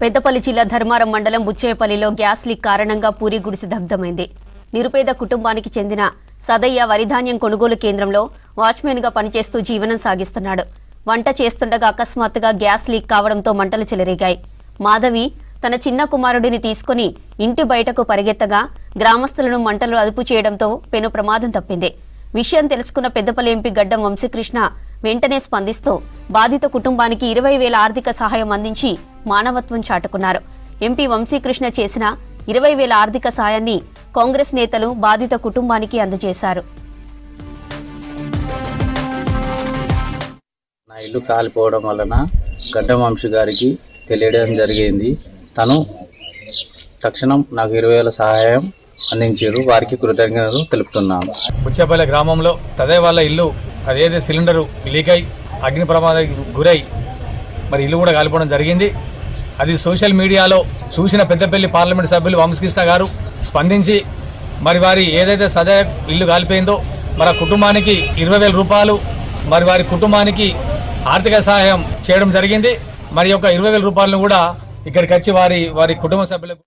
పెద్దపల్లి జిల్లా ధర్మారం మండలం బుచ్చేపల్లిలో gas leak కారణంగా పూరి గుడిసి దగ్ధమైంది. నిరుపేద కుటుంబానికి చెందిన సదయ్య వరిధాన్యం కొనుగోలు కేంద్రంలో వాచ్మెన్గా పనిచేస్తూ జీవనం సాగిస్తున్నాడు. వంట చేస్తుండగా అకస్మాత్తుగా గ్యాస్ లీక్ కావడంతో మంటలు చెలరేగాయి. మాధవి తన చిన్న కుమారుడిని తీసుకుని ఇంటి బయటకు పరిగెత్తగా గ్రామస్తులను మంటలు అదుపు చేయడంతో పెను ప్రమాదం తప్పింది. విషయం తెలుసుకున్న పెద్దపల్లి ఎంపీ గడ్డం వంశీకృష్ణ వెంటనే స్పందిస్తూ బాధిత కుటుంబానికి ఇరవై వేల ఆర్థిక సహాయం అందించి మానవత్వం చాటుకున్నారు. ఎంపీ వంశీకృష్ణ చేసిన ఇరవై వేల ఆర్థిక సాయాన్ని కాంగ్రెస్ నేతలు బాధిత కుటుంబానికి అందజేశారు. నా ఇల్లు కాలిపోవడం వలన గడ్డం వంశీ గారికి తెలియడం జరిగింది. తను తక్షణం నాకు ఇరవై వేల సహాయం అందించారు. వారికి కృతజ్ఞతలు తెలుపుతున్నాను. బుచ్చేపల్లి గ్రామంలో తదే వాళ్ళ ఇల్లు అదేదో సిలిండరు లీక్ అయి అగ్ని ప్రమాదానికి గురై మరి ఇల్లు కూడా కాలిపోవడం జరిగింది. అది సోషల్ మీడియాలో చూసిన పెద్దపల్లి పార్లమెంట్ సభ్యులు వంశకృష్ణ గారు స్పందించి మరి వారి ఏదైతే సదా ఇల్లు కాలిపోయిందో మరి ఆ కుటుంబానికి ఇరవై వేల రూపాయలు మరి వారి కుటుంబానికి ఆర్థిక సహాయం చేయడం జరిగింది. మరి యొక్క ఇరవై వేల రూపాయలను కూడా ఇక్కడికి వచ్చి వారి వారి కుటుంబ సభ్యులకు